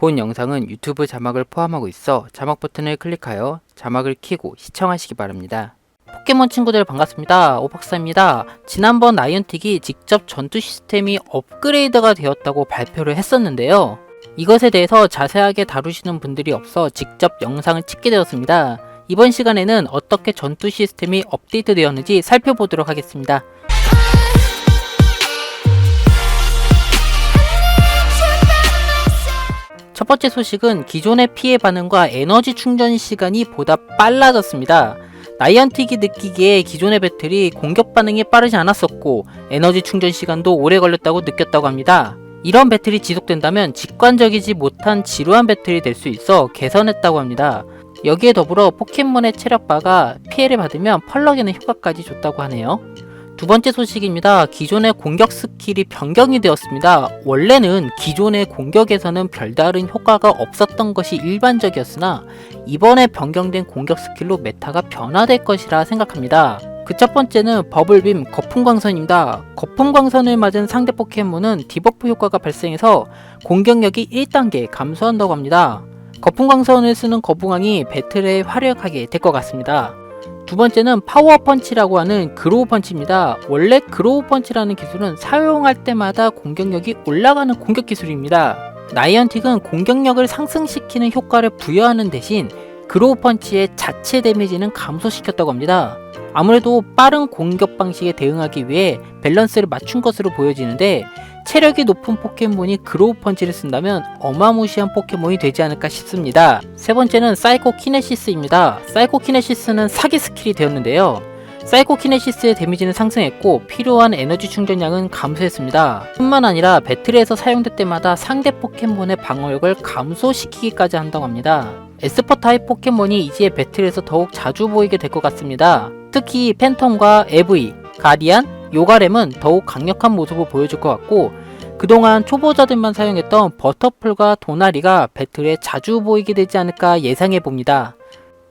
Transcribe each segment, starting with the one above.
본 영상은 유튜브 자막을 포함하고 있어 자막 버튼을 클릭하여 자막을 켜고 시청하시기 바랍니다. 포켓몬 친구들 반갑습니다. 오박사입니다. 지난번 나이언틱이 직접 전투 시스템이 업그레이드가 되었다고 발표를 했었는데요. 이것에 대해서 자세하게 다루시는 분들이 없어 직접 영상을 찍게 되었습니다. 이번 시간에는 어떻게 전투 시스템이 업데이트 되었는지 살펴보도록 하겠습니다. 번째 소식은 기존의 피해 반응과 에너지 충전 시간이 보다 빨라졌습니다. 나이언틱이 느끼기에 기존의 배틀이 공격 반응이 빠르지 않았었고 에너지 충전 시간도 오래 걸렸다고 느꼈다고 합니다. 이런 배틀이 지속된다면 직관적이지 못한 지루한 배틀이 될 수 있어 개선했다고 합니다. 여기에 더불어 포켓몬의 체력바가 피해를 받으면 펄럭이는 효과까지 줬다고 하네요. 두 번째 소식입니다. 기존의 공격 스킬이 변경이 되었습니다. 원래는 기존의 공격에서는 별다른 효과가 없었던 것이 일반적이었으나 이번에 변경된 공격 스킬로 메타가 변화될 것이라 생각합니다. 그 첫 번째는 버블빔 거품광선입니다. 거품광선을 맞은 상대 포켓몬은 디버프 효과가 발생해서 공격력이 1단계 감소한다고 합니다. 거품광선을 쓰는 거북왕이 배틀에 활약하게 될 것 같습니다. 두 번째는 파워 펀치라고 하는 그로우 펀치입니다. 원래 그로우 펀치라는 기술은 사용할 때마다 공격력이 올라가는 공격 기술입니다. 나이언틱은 공격력을 상승시키는 효과를 부여하는 대신 그로우 펀치의 자체 데미지는 감소시켰다고 합니다. 아무래도 빠른 공격 방식에 대응하기 위해 밸런스를 맞춘 것으로 보여지는데 체력이 높은 포켓몬이 그로우 펀치를 쓴다면 어마무시한 포켓몬이 되지 않을까 싶습니다. 세 번째는 사이코 키네시스입니다. 사이코 키네시스는 사기 스킬이 되었는데요. 사이코 키네시스의 데미지는 상승했고 필요한 에너지 충전량은 감소했습니다. 뿐만 아니라 배틀에서 사용될 때마다 상대 포켓몬의 방어력을 감소시키기까지 한다고 합니다. 에스퍼 타입 포켓몬이 이제 배틀에서 더욱 자주 보이게 될 것 같습니다. 특히 팬텀과 에브이, 가디안, 요가렘은 더욱 강력한 모습을 보여줄 것 같고 그동안 초보자들만 사용했던 버터풀과 도나리가 배틀에 자주 보이게 되지 않을까 예상해 봅니다.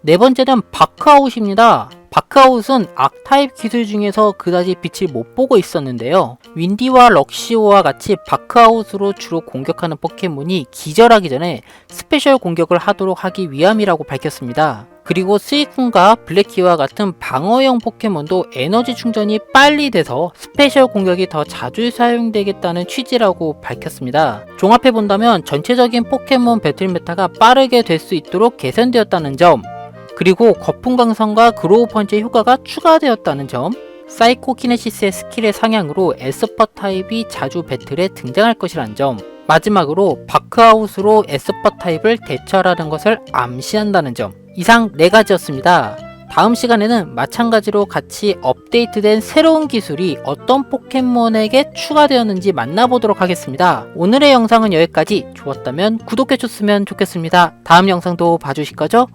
네 번째는 바크아웃입니다. 바크아웃은 악타입 기술 중에서 그다지 빛을 못 보고 있었는데요. 윈디와 럭시오와 같이 바크아웃으로 주로 공격하는 포켓몬이 기절하기 전에 스페셜 공격을 하도록 하기 위함이라고 밝혔습니다. 그리고 스이쿤과 블랙키와 같은 방어형 포켓몬도 에너지 충전이 빨리 돼서 스페셜 공격이 더 자주 사용되겠다는 취지라고 밝혔습니다. 종합해본다면 전체적인 포켓몬 배틀 메타가 빠르게 될 수 있도록 개선되었다는 점, 그리고 거품광선과 그로우 펀치의 효과가 추가되었다는 점, 사이코 키네시스의 스킬의 상향으로 에스퍼 타입이 자주 배틀에 등장할 것이라는 점, 마지막으로 바크아웃으로 에스퍼 타입을 대처하라는 것을 암시한다는 점, 이상 4가지였습니다. 다음 시간에는 마찬가지로 같이 업데이트된 새로운 기술이 어떤 포켓몬에게 추가되었는지 만나보도록 하겠습니다. 오늘의 영상은 여기까지 좋았다면 구독해줬으면 좋겠습니다. 다음 영상도 봐주실 거죠?